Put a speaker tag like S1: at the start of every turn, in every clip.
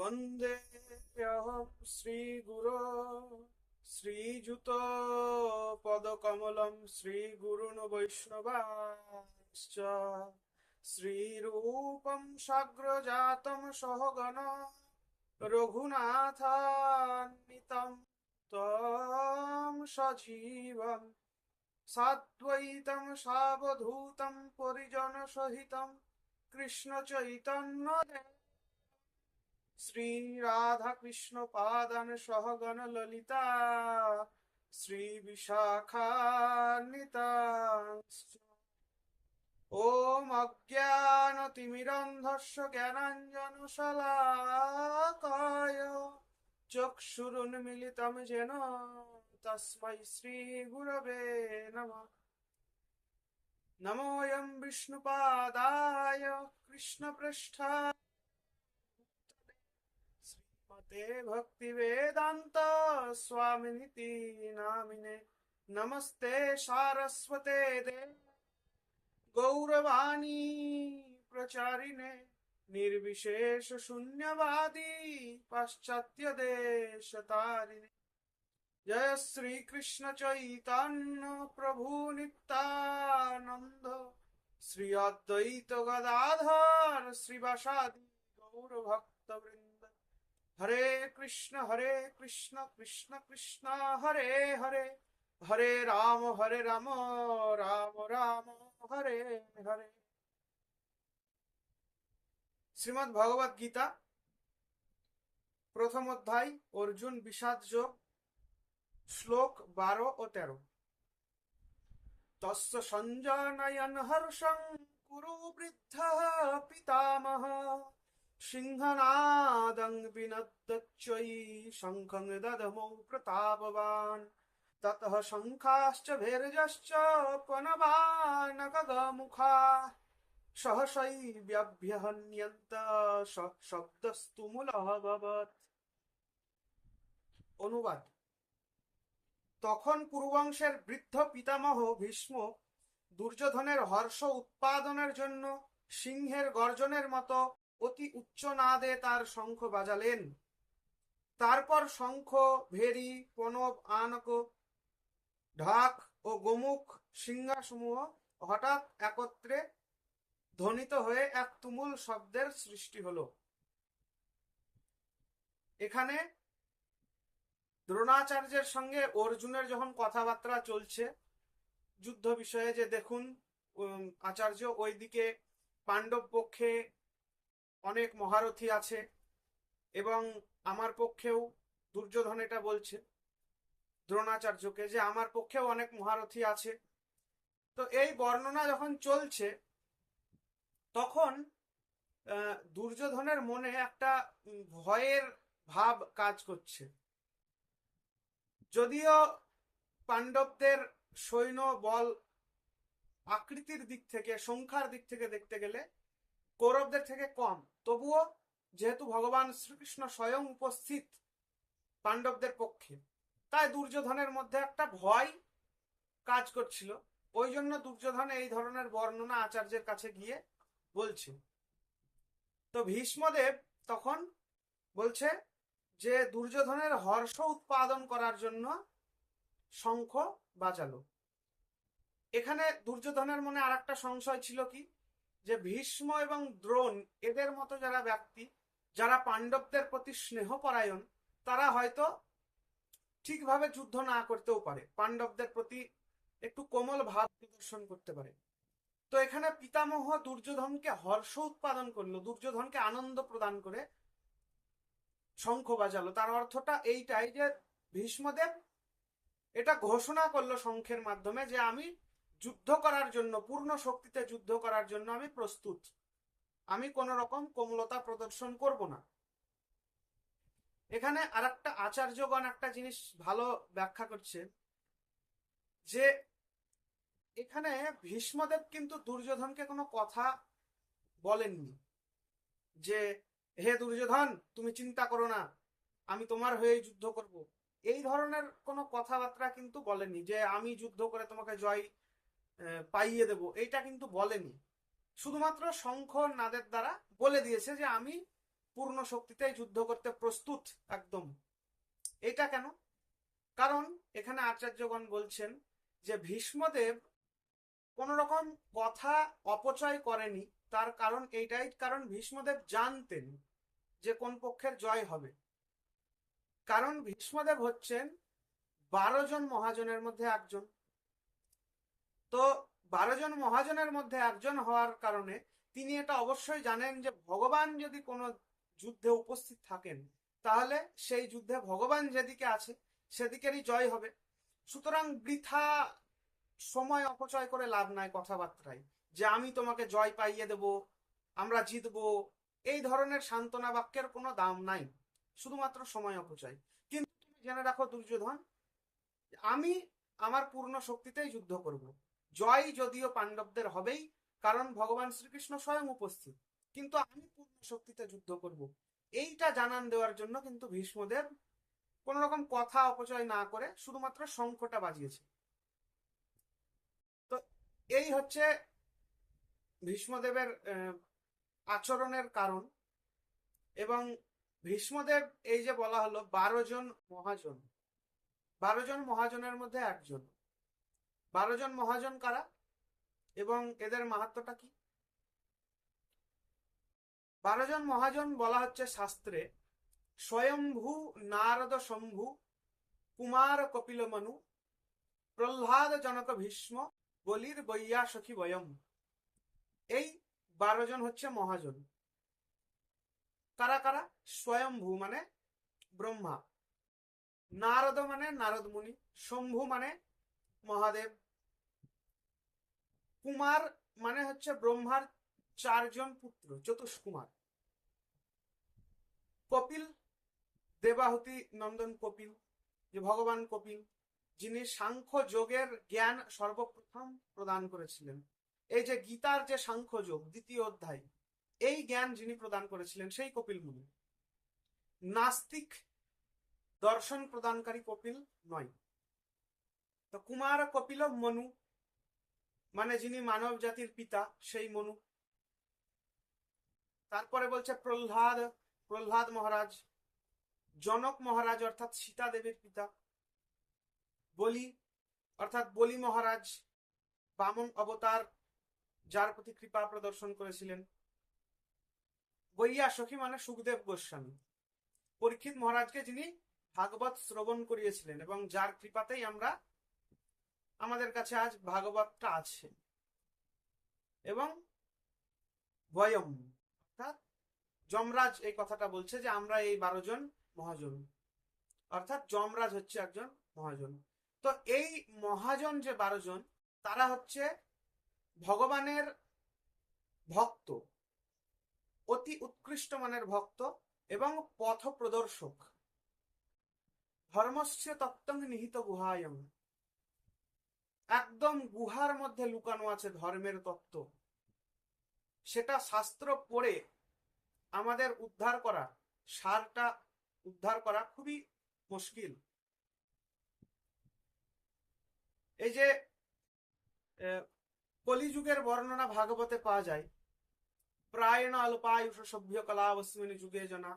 S1: वन्देऽहं श्रीगुरो श्रीयुतपदकमलं श्रीगुरुन् वैष्णवाश्च श्रीरूपं साग्रजातं सहगण रघुनाथान्वितं त्वां सजीवं साद्वैतं सावधूतं परिजनसहितं कृष्णचैतन्यदेव শ্রী রাধা কৃষ্ণ পাদান সহগণ ললিতা শ্রী বিশাখান্বিতা ওম অজ্ঞানতিমিরন্ধস্য জ্ঞানাঞ্জন শলাকায় চক্ষুরুন্মিলিতম যেন তস্মৈ শ্রী গুরবে নমঃ নমোয়ম বিষ্ণুপাদায় কৃষ্ণপৃষ্ঠা ते भक्तिवेदान्त स्वामिनिति नामिने नमस्ते सारस्वते दे गौरवाणी प्रचारिणे निर्विशेष शून्यवादी पाश्चात्य देश तारिणे जय श्री कृष्ण चैतन्य प्रभु नित्यानंद श्री अद्वैत गदाधर श्रीवासादि गौर भक्त वृंद হরে কৃষ্ণ হরে কৃষ্ণ কৃষ্ণ কৃষ্ণ হরে হরে হরে রাম হরে রাম রাম রাম হরে হরে
S2: শ্রীমৎ ভগবত গীতা প্রথম অধ্যায় অর্জুন বিষাদ যোগ শ্লোক বারো ও তেরো তস্য সঞ্জনয়ন হর্ষং কুরু বৃদ্ধ পিতামহ सिंहनादं विनद्दच्चै शङ्खं दधमौ प्रतापवान् ततः शङ्खाश्च भेर्यश्च पनवानकगमुखा सहसैव्यभ्यहन्यन्त स অনুবাদ তখন পূর্বংশের বৃদ্ধ পিতামহ ভীষ্ম দুর্যোধনের হর্ষ উৎপাদনের জন্য সিংহের গর্জনের মতো অতি উচ্চ নাদে তার শঙ্খ বাজালেন তারপর শঙ্খ ভেরি প্রণব আনক ঢাক ও গোমুখ সিংহাসমূহ হঠাৎ একত্রে ধ্বনিত হয়ে এক তুমুল শব্দের সৃষ্টি হলো এখানে দ্রোণাচার্যের সঙ্গে অর্জুনের যখন কথাবার্তা চলছে যুদ্ধ বিষয়ে যে দেখুন আচার্য ওইদিকে পাণ্ডব পক্ষে অনেক মহারথী আছে এবং আমার পক্ষেও দুর্যোধন এটা বলছে দ্রোণাচার্যকে যে আমার পক্ষেও অনেক মহারথী আছে তো এই বর্ণনা যখন চলছে তখন দুর্যোধনের মনে একটা ভয়ের ভাব কাজ করছে যদিও পাণ্ডবদের সৈন্য বল আকৃতির দিক থেকে সংখ্যার দিক থেকে দেখতে গেলে কৌরবদের থেকে কম তবুও যেহেতু ভগবান শ্রীকৃষ্ণ স্বয়ং উপস্থিত পাণ্ডবদের পক্ষে তাই দুর্যোধনের মধ্যে একটা ভয় কাজ করছিল ওই জন্য দুর্যোধন এই ধরনের বর্ণনা আচার্যের কাছে গিয়ে বলছে তো ভীষ্মদেব তখন বলছে যে দুর্যোধনের হর্ষ উৎপাদন করার জন্য শঙ্খ বাজালো এখানে দুর্যোধনের মনে আর একটা সংশয় ছিল কি যে ভীষ্ম এবং দ্রোণ এদের মতো যারা ব্যক্তি যারা পাণ্ডবদের প্রতি স্নেহপরায়ণ তারা হয়তো ঠিকভাবে যুদ্ধ না করতেও পারে পাণ্ডবদের প্রতি একটু কোমল ভাব প্রদর্শন করতে পারে তো এখানে পিতামহ দুর্যোধনকে হর্ষ উৎপাদন করলো দুর্যোধনকে আনন্দ প্রদান করে শঙ্খ বাজালো তার অর্থটা এইটাই যে ভীষ্মদেব এটা ঘোষণা করলো শঙ্খের মাধ্যমে যে আমি যুদ্ধ করার জন্য পূর্ণ শক্তিতে যুদ্ধ করার জন্য আমি প্রস্তুত আমি কোন রকম কোমলতা প্রদর্শন করব না এখানে আর একটা আচার্যগণ একটা জিনিস ভালো ব্যাখ্যা করছে যে এখানে ভীষ্মদেব কিন্তু দুর্যোধনকে কোনো কথা বলেননি যে হে দুর্যোধন তুমি চিন্তা করো না আমি তোমার হয়ে যুদ্ধ করব এই ধরনের কোনো কথাবার্তা কিন্তু বলেনি যে আমি যুদ্ধ করে তোমাকে জয় পাইয়ে দেব এটা কিন্তু বলেনি শুধুমাত্র শঙ্খ নাদের দ্বারা বলে দিয়েছে যে আমি পূর্ণ শক্তিতে যুদ্ধ করতে প্রস্তুত একদম এটা কেন কারণ এখানে আচার্যগণ বলছেন যে ভীষ্মদেব কোন রকম কথা অপচয় করেনি তার কারণ এইটাই কারণ ভীষ্মদেব জানতেন যে কোন পক্ষের জয় হবে কারণ ভীষ্মদেব হচ্ছেন বারো জন মহাজনের মধ্যে একজন তো বারো জন মহাজনের মধ্যে একজন হওয়ার কারণে তিনি এটা অবশ্যই জানেন যে ভগবান যদি কোনো যুদ্ধে উপস্থিত থাকেন তাহলে সেই যুদ্ধে ভগবান যেদিকে আছে সেদিকেরই জয় হবে সুতরাং বৃথা সময় অপচয় করে লাভ নাই কথাবার্তায় যে আমি তোমাকে জয় পাইয়ে দেব আমরা জিতব এই ধরনের সান্ত্বনা বাক্যের কোনো দাম নাই শুধুমাত্র সময় অপচয় কিন্তু তুমি জেনে রাখো দুর্যোধন আমি আমার পূর্ণ শক্তিতেই যুদ্ধ করব জয় যদিও পাণ্ডবদের হবেই কারণ ভগবান শ্রীকৃষ্ণ স্বয়ং উপস্থিত কিন্তু আমি পূর্ণ শক্তিতে যুদ্ধ করব এইটা জানান দেওয়ার জন্য কিন্তু ভীষ্মদেব কোন রকম কথা অপচয় না করে শুধুমাত্র শঙ্খটা বাজিয়েছে তো এই হচ্ছে ভীষ্মদেবের আচরণের কারণ এবং ভীষ্মদেব এই যে বলা হলো বারো জন মহাজন বারো জন মহাজনের মধ্যে একজন বারো জন মহাজন কারা এবং এদের মাহাত্মটা কি বারো জন মহাজন বলা হচ্ছে শাস্ত্রে স্বয়ম্ভু নারদ শম্ভু কুমার কপিল মনু প্রহ্লাদ জনক ভীষ্ম বলির বৈয়া সখী বয়ম এই বারো জন হচ্ছে মহাজন কারা কারা স্বয়ম্ভু মানে ব্রহ্মা নারদ মানে নারদ মুনি শম্ভু মানে মহাদেব কুমার মানে হচ্ছে ব্রহ্মার চারজন পুত্র চতুষ্কুমার কপিল দেবাহতি নন্দন কপিল যে ভগবান কপিল যিনি সাংখ্য যোগের জ্ঞান সর্বপ্রথম প্রদান করেছিলেন এই যে গীতার যে সাংখ্য যোগ দ্বিতীয় অধ্যায় এই জ্ঞান যিনি প্রদান করেছিলেন সেই কপিল মুনি নাস্তিক দর্শন প্রদানকারী কপিল নয় তো কুমার কপিল মনু মানে যিনি মানব জাতির পিতা সেই মনু তারপরে বলছে প্রহ্লাদ প্রহ্লাদ মহারাজ জনক মহারাজ অর্থাৎ সীতা দেবীর পিতা বলি অর্থাৎ বলি মহারাজ বামন অবতার যার প্রতি কৃপা প্রদর্শন করেছিলেন বইয়া সখী মানে সুখদেব গোস্বামী পরীক্ষিত মহারাজকে যিনি ভাগবত শ্রবণ করিয়েছিলেন এবং যার কৃপাতেই আমরা আমাদের কাছে আজ ভাগবতটা আছে এবং বয়ম অর্থাৎ যমরাজ এই কথাটা বলছে যে আমরা এই বারো জন মহাজন অর্থাৎ যমরাজ হচ্ছে একজন মহাজন তো এই মহাজন যে বারো জন তারা হচ্ছে ভগবানের ভক্ত অতি উৎকৃষ্ট মানের ভক্ত এবং পথ প্রদর্শক ধর্মস্য তত্ত্ব নিহিত গুহায়ম একদম গুহার মধ্যে লুকানো আছে ধর্মের তত্ত্ব সেটা শাস্ত্র পড়ে আমাদের উদ্ধার করা সারটা উদ্ধার করা খুবই মুশকিল এই যে কলিযুগের বর্ণনা ভাগবতে পাওয়া যায় প্রায়ণ অল্পায়ুষ সভ্য কলা অশ্বিনী যুগে জনা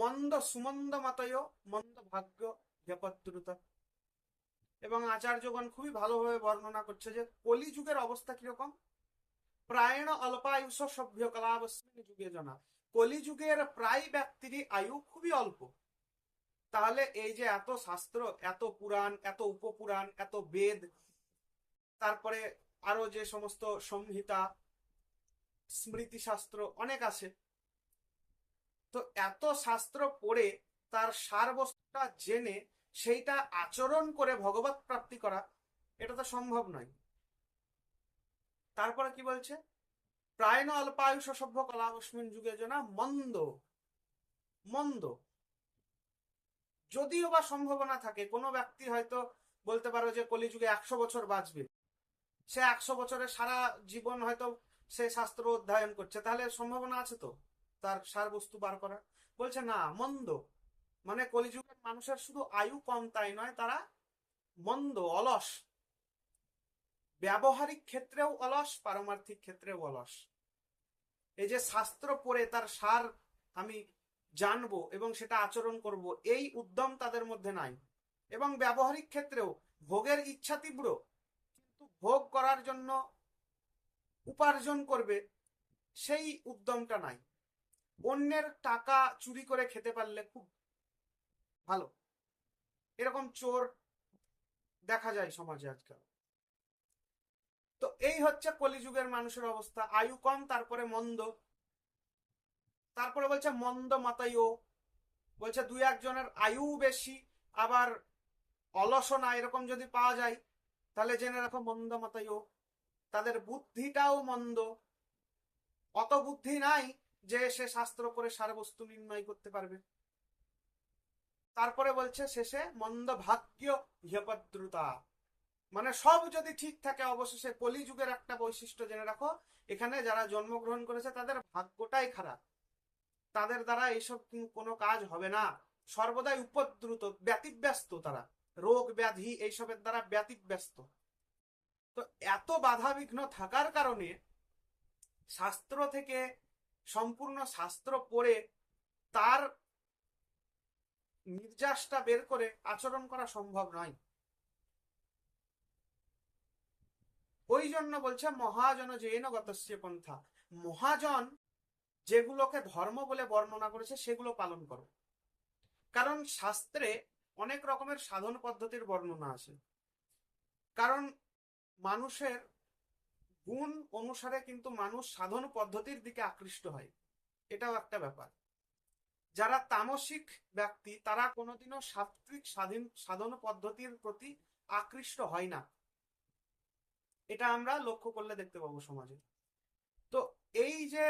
S2: মন্দ সুমন্দ মাতয় মন্দ ভাগ্য জপত্রুতা এবং আচার্যগণ খুবই ভালোভাবে বর্ণনা করছে যে কলি যুগের অবস্থা কিরকম প্রায়ণ অল্পায়ুষ সভ্য কলাবস্মিন যুগে জনা কলিযুগের প্রায় ব্যক্তিরই আয়ু খুবই অল্প তাহলে এই যে এত শাস্ত্র এত পুরাণ এত উপপুরাণ এত বেদ তারপরে আরো যে সমস্ত সংহিতা স্মৃতিশাস্ত্র অনেক আছে তো এত শাস্ত্র পড়ে তার সারবস্তুটা জেনে সেইটা আচরণ করে ভগবত প্রাপ্তি করা এটা তো সম্ভব নয় তারপরে কি বলছে প্রায়ণ অল্পায়ুষ সভ্য কলা অস্মিন যুগে জনা মন্দ মন্দ যদিও বা সম্ভাবনা থাকে কোনো ব্যক্তি হয়তো বলতে পারো যে কলিযুগে একশো বছর বাঁচবে সে একশো বছরে সারা জীবন হয়তো সে শাস্ত্র অধ্যয়ন করছে তাহলে সম্ভাবনা আছে তো তার সারবস্তু বার করা বলছে না মন্দ মানে কলিযুগের মানুষের শুধু আয়ু কম তাই নয় তারা মন্দ অলস ব্যবহারিক ক্ষেত্রেও অলস পারমার্থিক ক্ষেত্রেও অলস এই যে শাস্ত্র পড়ে তার সার আমি জানবো এবং সেটা আচরণ করব এই উদ্যম তাদের মধ্যে নাই এবং ব্যবহারিক ক্ষেত্রেও ভোগের ইচ্ছা তীব্র কিন্তু ভোগ করার জন্য উপার্জন করবে সেই উদ্যমটা নাই অন্যের টাকা চুরি করে খেতে পারলে খুব ভালো এরকম চোর দেখা যায় সমাজে আজকাল তো এই হচ্ছে কলিযুগের মানুষের অবস্থা আয়ু কম তারপরে মন্দ তারপরে বলছে মন্দ মাতাইও বলছে দুই একজনের আয়ু বেশি আবার অলসনা এরকম যদি পাওয়া যায় তাহলে জেনে রাখো মন্দ মাতাইও তাদের বুদ্ধিটাও মন্দ অত বুদ্ধি নাই যে সে শাস্ত্র করে সারা বস্তু নির্ণয় করতে পারবে তারপরে বলছে শেষে মন্দ ভাগ্য হিপদ্রুতা মানে সব যদি ঠিক থাকে অবশেষে কলিযুগের একটা বৈশিষ্ট্য জেনে রাখো এখানে যারা জন্মগ্রহণ করেছে তাদের ভাগ্যটাই খারাপ তাদের দ্বারা এইসব কোনো কাজ হবে না সর্বদাই উপদ্রুত ব্যতিব্যস্ত তারা রোগ ব্যাধি এইসবের দ্বারা ব্যতিব্যস্ত তো এত বাধা বিঘ্ন থাকার কারণে শাস্ত্র থেকে সম্পূর্ণ শাস্ত্র পড়ে তার নির্যাসটা বের করে আচরণ করা সম্ভব নয় ওই জন্য বলছে মহাজন জৈন গতস্য পন্থা মহাজন যেগুলোকে ধর্ম বলে বর্ণনা করেছে সেগুলো পালন করো কারণ শাস্ত্রে অনেক রকমের সাধন পদ্ধতির বর্ণনা আছে কারণ মানুষের গুণ অনুসারে কিন্তু মানুষ সাধন পদ্ধতির দিকে আকৃষ্ট হয় এটাও একটা ব্যাপার যারা তামসিক ব্যক্তি তারা কোনোদিনও সাত্বিক স্বাধীন সাধন পদ্ধতির প্রতি আকৃষ্ট হয় না এটা আমরা লক্ষ্য করলে দেখতে পাবো সমাজে তো এই যে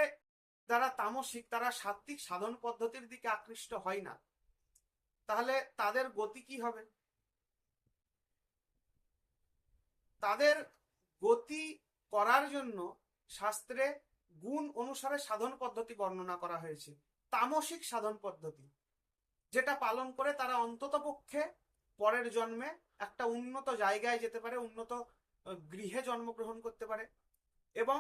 S2: যারা তামসিক তারা সাত্বিক সাধন পদ্ধতির দিকে আকৃষ্ট হয় না তাহলে তাদের গতি কি হবে তাদের গতি করার জন্য শাস্ত্রে গুণ অনুসারে সাধন পদ্ধতি বর্ণনা করা হয়েছে তামসিক সাধন পদ্ধতি যেটা পালন করে তারা অন্তত পক্ষে পরের জন্মে একটা উন্নত জায়গায় যেতে পারে উন্নত গৃহে জন্মগ্রহণ করতে পারে এবং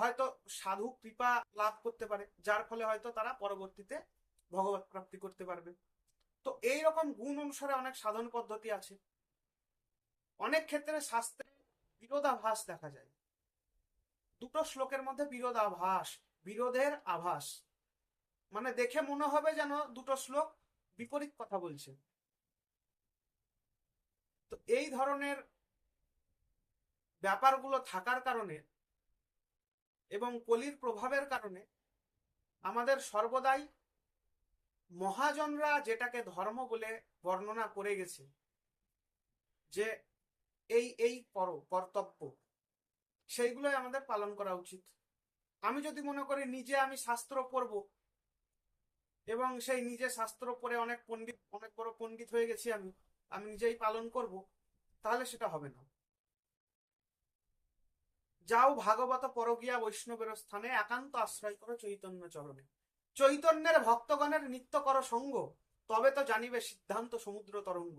S2: হয়তো সাধু কৃপা লাভ করতে পারে যার ফলে হয়তো তারা পরবর্তীতে ভগবত প্রাপ্তি করতে পারবে তো এই রকম গুণ অনুসারে অনেক সাধন পদ্ধতি আছে অনেক ক্ষেত্রে শাস্ত্রে বিরোধাভাস দেখা যায় দুটো শ্লোকের মধ্যে বিরোধাভাস বিরোধের আভাস মানে দেখে মনে হবে যেন দুটো শ্লোক বিপরীত কথা বলছে তো এই ধরনের ব্যাপারগুলো থাকার কারণে এবং কলির প্রভাবের কারণে আমাদের সর্বদাই মহাজনরা যেটাকে ধর্ম বলে বর্ণনা করে গেছে যে এই এই কর কর্তব্য সেইগুলোই আমাদের পালন করা উচিত আমি যদি মনে করি নিজে আমি শাস্ত্র পড়বো এবং সেই নিজে শাস্ত্র পরে অনেক পণ্ডিত অনেক বড় পণ্ডিত হয়ে গেছি আমি আমি নিজেই পালন করব তাহলে সেটা হবে না যাও ভাগবত পরগিয়া বৈষ্ণবের স্থানে একান্ত আশ্রয় করো চৈতন্য চরণে চৈতন্যের ভক্তগণের নিত্য কর সঙ্গ তবে তো জানিবে সিদ্ধান্ত সমুদ্র তরঙ্গ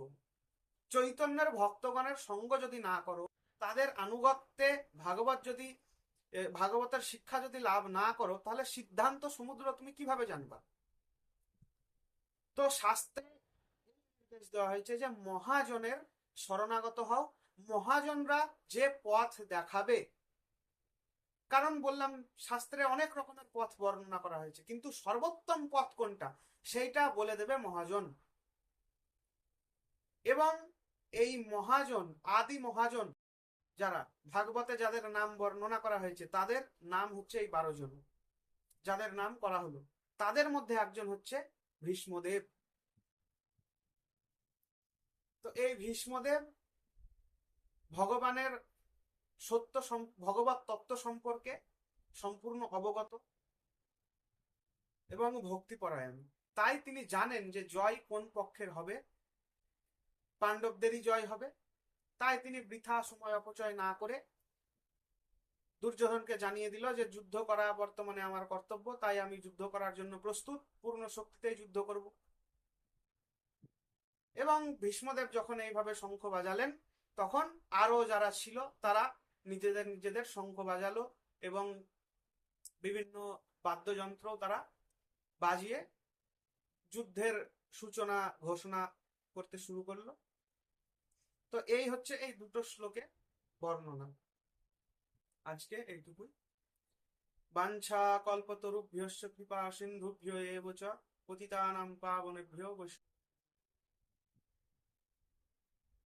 S2: চৈতন্যের ভক্তগণের সঙ্গ যদি না করো তাদের আনুগত্যে ভাগবত যদি ভাগবতের শিক্ষা যদি লাভ না করো তাহলে সিদ্ধান্ত সমুদ্র তুমি কিভাবে জানবা তো শাস্ত্রে নির্দেশ দেওয়া হয়েছে যে মহাজনের শরণাগত হও মহাজনরা যে পথ দেখাবে কারণ বললাম শাস্ত্রে অনেক রকমের পথ বর্ণনা করা হয়েছে কিন্তু সর্বোত্তম পথ কোনটা সেইটা বলে দেবে মহাজন এবং এই মহাজন আদি মহাজন যারা ভাগবতে যাদের নাম বর্ণনা করা হয়েছে তাদের নাম হচ্ছে এই বারো জন যাদের নাম করা হলো তাদের মধ্যে একজন হচ্ছে ভীষ্মদেব তো এই ভীষ্মদেব ভগবানের সত্য ভগবত তত্ত্ব সম্পর্কে সম্পূর্ণ অবগত এবং ভক্তিপরায়ণ তাই তিনি জানেন যে জয় কোন পক্ষের হবে পাণ্ডবদেরই জয় হবে তাই তিনি বৃথা সময় অপচয় না করে দুর্যোধনকে জানিয়ে দিল যে যুদ্ধ করা বর্তমানে আমার কর্তব্য তাই আমি যুদ্ধ করার জন্য প্রস্তুত পূর্ণ শক্তিতে যুদ্ধ করব এবং ভীষ্মদেব যখন এইভাবে শঙ্খ বাজালেন তখন আরো যারা ছিল তারা নিজেদের নিজেদের শঙ্খ বাজালো এবং বিভিন্ন বাদ্যযন্ত্র তারা বাজিয়ে যুদ্ধের সূচনা ঘোষণা করতে শুরু করলো তো এই হচ্ছে এই দুটো শ্লোকে বর্ণনা আজকে এইটুকুই বাঞ্ছা কল্পতরুভ্যশ্চ কৃপা সিন্ধুভ্য এব চ পাবনেভ্য বৈষ্ণব